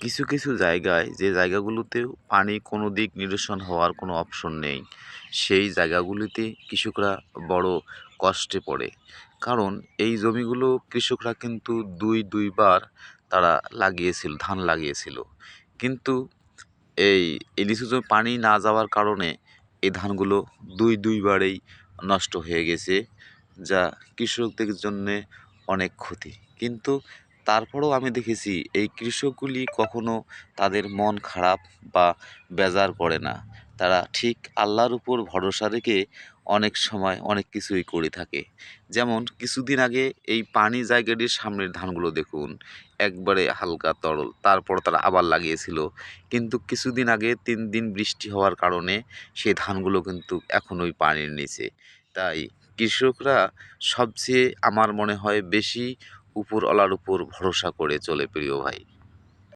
কিছু কিছু জায়গায় যে জায়গাগুলোতেও পানি কোনো দিক নিরসন হওয়ার কোনো অপশন নেই, সেই জায়গাগুলিতে কৃষকরা বড় কষ্টে পড়ে। কারণ এই জমিগুলো কৃষকরা কিন্তু দুই, দুইবার তারা লাগিয়েছিল, ধান লাগিয়েছিল। কিন্তু এই নিচু জমি পানি না যাওয়ার কারণে এই ধানগুলো দুই, দুইবারেই নষ্ট হয়ে গেছে, যা কৃষকদের জন্যে অনেক ক্ষতি। কিন্তু তারপরেও আমি দেখেছি, এই কৃষকগুলি কখনো তাদের মন খারাপ বা বেজার করে না। তারা ঠিক আল্লাহর উপর ভরসা রেখে অনেক সময় অনেক কিছুই করে থাকে। যেমন কিছুদিন আগে এই পানি জায়গাটির সামনের ধানগুলো দেখুন, একবারে হালকা তরল, তারপর তারা আবার লাগিয়েছিল। কিন্তু কিছুদিন আগে তিন দিন বৃষ্টি হওয়ার কারণে সেই ধানগুলো কিন্তু এখনোই পানির নিচে। তাই কৃষকরা সবচেয়ে আমার মনে হয় বেশি উপরওয়ালার উপর ভরসা করে চলে প্রিয় ভাই।